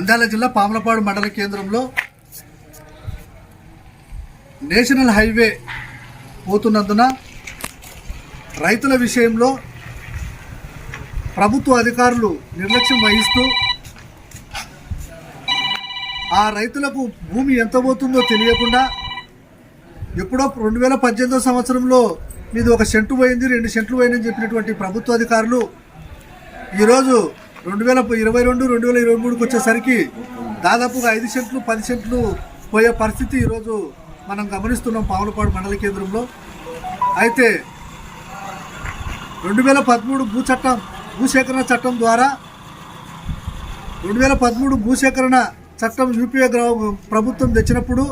నంద్యాల జిల్లా పాములపాడు మండల కేంద్రంలో నేషనల్ హైవే పోతున్నందున రైతుల విషయంలో ప్రభుత్వ అధికారులు నిర్లక్ష్యం వహిస్తూ ఆ రైతులకు భూమి ఎంత పోతుందో తెలియకుండా ఎప్పుడో రెండు వేల పద్దెనిమిదో సంవత్సరంలో మీది ఒక సెంటు పోయింది రెండు సెంట్లు పోయిందని చెప్పినటువంటి ప్రభుత్వ అధికారులు ఈరోజు రెండు వేల ఇరవై రెండు రెండు వేల ఇరవై మూడుకి వచ్చేసరికి దాదాపుగా ఐదు సెంట్లు పది సెంట్లు పోయే పరిస్థితి ఈరోజు మనం గమనిస్తున్నాం పావులపాడు మండల కేంద్రంలో. అయితే రెండు వేల పదమూడు భూ చట్టం భూసేకరణ చట్టం ద్వారా రెండు వేల పదమూడు భూసేకరణ చట్టం యూపీఏ ప్రభుత్వం తెచ్చినప్పుడు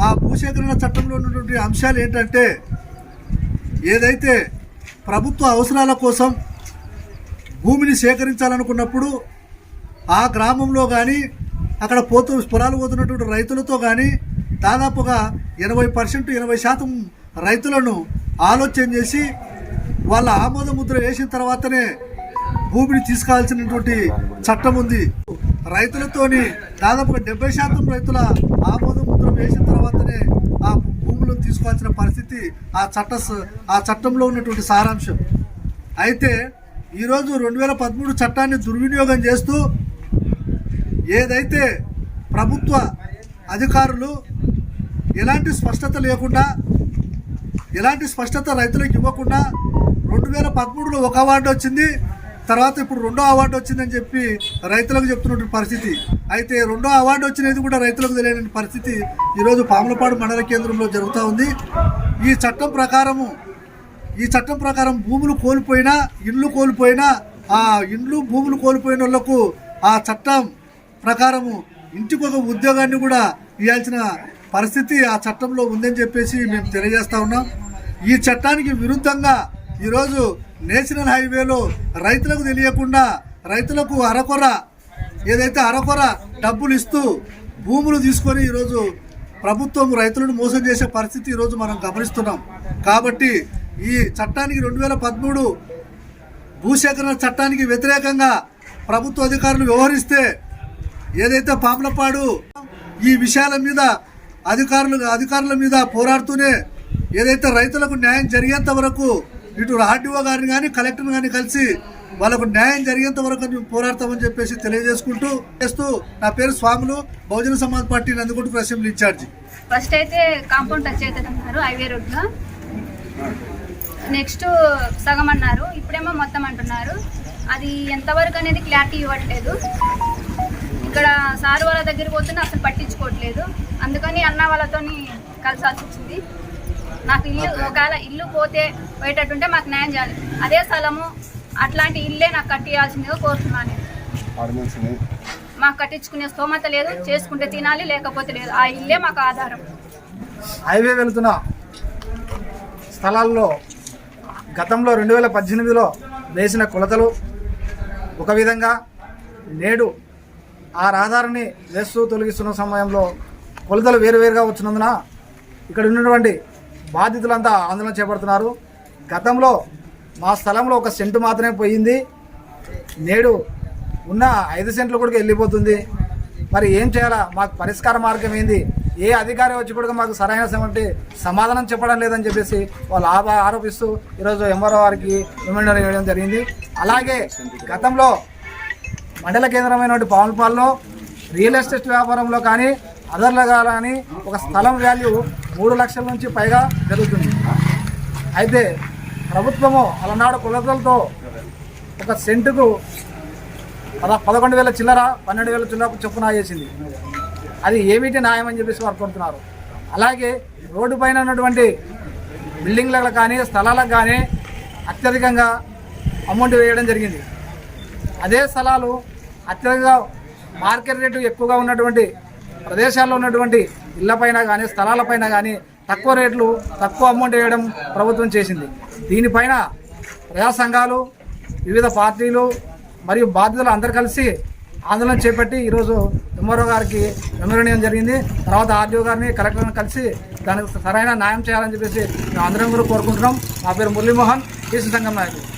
ఆ భూసేకరణ చట్టంలో ఉన్నటువంటి అంశాలు ఏంటంటే ఏదైతే ప్రభుత్వ అవసరాల కోసం భూమిని సేకరించాలనుకున్నప్పుడు ఆ గ్రామంలో కానీ అక్కడ పోతూ పొలాలు పోతున్నటువంటి రైతులతో కానీ దాదాపుగా ఎనభై పర్సెంట్ ఎనభై శాతం రైతులను ఆలోచన చేసి వాళ్ళ ఆమోద ముద్ర వేసిన తర్వాతనే భూమిని తీసుకోవాల్సినటువంటి చట్టం ఉంది. రైతులతోని దాదాపుగా డెబ్బై శాతం రైతుల ఆమోద ముద్ర వేసిన తర్వాతనే ఆ భూములను తీసుకోవాల్సిన పరిస్థితి ఆ చట్ట ఆ చట్టంలో ఉన్నటువంటి సారాంశం. అయితే ఈరోజు రెండు వేల పదమూడు చట్టాన్ని దుర్వినియోగం చేస్తూ ఏదైతే ప్రభుత్వ అధికారులు ఎలాంటి స్పష్టత లేకుండా ఎలాంటి స్పష్టత రైతులకు ఇవ్వకుండా రెండు వేల పదమూడులో ఒక అవార్డు వచ్చింది తర్వాత ఇప్పుడు రెండో అవార్డు వచ్చిందని చెప్పి రైతులకు చెప్తున్నటువంటి పరిస్థితి. అయితే రెండో అవార్డు వచ్చినది కూడా రైతులకు తెలియని పరిస్థితి ఈరోజు పాములపాడు మండల కేంద్రంలో జరుగుతూ ఉంది. ఈ చట్టం ప్రకారము ఈ చట్టం ప్రకారం భూములు కోల్పోయినా ఇండ్లు కోల్పోయినా ఆ ఇండ్లు భూములు కోల్పోయిన వాళ్ళకు ఆ చట్టం ప్రకారము ఇంటికి ఒక ఉద్యోగాన్ని కూడా ఇవ్వాల్సిన పరిస్థితి ఆ చట్టంలో ఉందని చెప్పేసి మేము తెలియజేస్తా ఉన్నాం. ఈ చట్టానికి విరుద్ధంగా ఈరోజు నేషనల్ హైవేలో రైతులకు తెలియకుండా రైతులకు అరకొర ఏదైతే అరకొర డబ్బులు ఇస్తూ భూములు తీసుకొని ఈరోజు ప్రభుత్వం రైతులను మోసం చేసే పరిస్థితి ఈరోజు మనం గమనిస్తున్నాం. కాబట్టి ఈ చట్టానికి రెండు వేల పదమూడు భూసేకరణ చట్టానికి వ్యతిరేకంగా ప్రభుత్వ అధికారులు వ్యవహరిస్తే ఏదైతే పాములపాడు ఈ విషయాల మీద అధికారులు అధికారుల మీద పోరాడుతూనే ఏదైతే రైతులకు న్యాయం జరిగేంత వరకు ఇటు ఆర్డీఓ గారిని కానీ కలెక్టర్ కానీ కలిసి వాళ్ళకు న్యాయం జరిగేంత వరకు మేము పోరాడతామని చెప్పేసి తెలియజేసుకుంటూ చేస్తూ నా పేరు స్వాములు బహుజన సమాజ్ పార్టీ నందుకుంటూ అసెంబ్లీ ఇన్ఛార్జి. ఫస్ట్ అయితే కాంపౌండ్ టచ్ అవుతుంది హైవే రోడ్లో. నెక్స్ట్ సగం అన్నారు. ఇప్పుడేమో మొత్తం అంటున్నారు. అది ఎంతవరకు అనేది క్లారిటీ ఇవ్వట్లేదు. ఇక్కడ సార్ వాళ్ళ దగ్గర పోతున్నా అసలు పట్టించుకోవట్లేదు. అందుకని అన్న వాళ్ళతోని కలిసాల్సి వచ్చింది. నాకు ఇల్లు ఒకవేళ ఇల్లు పోతే పోయేటట్టుంటే మాకు న్యాయం చేయాలి. అదే స్థలము అట్లాంటి ఇల్లే నాకు కట్టియాల్సిందిగా కోరుతున్నాను నేను. మాకు కట్టించుకునే స్తోమత లేదు చేసుకుంటే తినాలి లేకపోతే లేదు. ఆ ఇల్లే మాకు ఆధారం. హైవే వెళుతున్న స్థలాల్లో గతంలో రెండు వేల పద్దెనిమిదిలో వేసిన కొలతలు ఒక విధంగా నేడు ఆ రహదారిని వేస్తూ తొలగిస్తున్న సమయంలో కొలతలు వేరువేరుగా వచ్చినందున ఇక్కడ ఉన్నటువంటి బాధితులంతా ఆందోళన చేపడుతున్నారు. గతంలో మా స్థలంలో ఒక సెంటు మాత్రమే పోయింది. నేడు ఉన్న ఐదు సెంట్లు కూడా వెళ్ళిపోతుంది. మరి ఏం చేయాలా? మాకు పరిష్కార మార్గం ఏంది? ఏ అధికారి వచ్చి కూడా మాకు సరైన సమాధానం చెప్పడం లేదని చెప్పేసి వాళ్ళు ఆరోపిస్తూ ఈరోజు ఎంఆర్ఓ వారికి రిమైండర్ ఇవ్వడం జరిగింది. అలాగే గతంలో మండల కేంద్రమైనటువంటి పావులపాల్లో రియల్ ఎస్టేట్ వ్యాపారంలో కానీ అదర్లో కానీ ఒక స్థలం వాల్యూ మూడు లక్షల నుంచి పైగా జరుగుతుంది అయితే ప్రభుత్వము అలనాడు కొలతలతో ఒక సెంటుకు పద పదకొండు వేల చిల్లర పన్నెండు వేల చిల్లర చొప్పున చేసింది అది ఏమిటి న్యాయం అని చెప్పేసి వారు కొడుతున్నారు అలాగే రోడ్డు పైన ఉన్నటువంటి బిల్డింగ్లకు కానీ స్థలాలకు కానీ అత్యధికంగా అమౌంట్ వేయడం జరిగింది. అదే స్థలాలు అత్యధికంగా మార్కెట్ రేటు ఎక్కువగా ఉన్నటువంటి ప్రదేశాల్లో ఉన్నటువంటి ఇళ్ళపైన కానీ స్థలాలపైన కానీ తక్కువ రేట్లు తక్కువ అమౌంట్ వేయడం ప్రభుత్వం చేసింది. దీనిపైన ప్రజా సంఘాలు వివిధ పార్టీలు మరియు బాధ్యతలు అందరు కలిసి ఆందోళన చేపట్టి ఈరోజు ఎంఆర్ఓ గారికి మెమోరియడం జరిగింది. తర్వాత ఆర్డీఓ గారిని కలెక్టర్ని కలిసి దానికి సరైన న్యాయం చేయాలని చెప్పేసి మేము అందరం కూడా కోరుకుంటున్నాం. నా పేరు మురళీమోహన్ కేసీ సంఘం నాయకుడు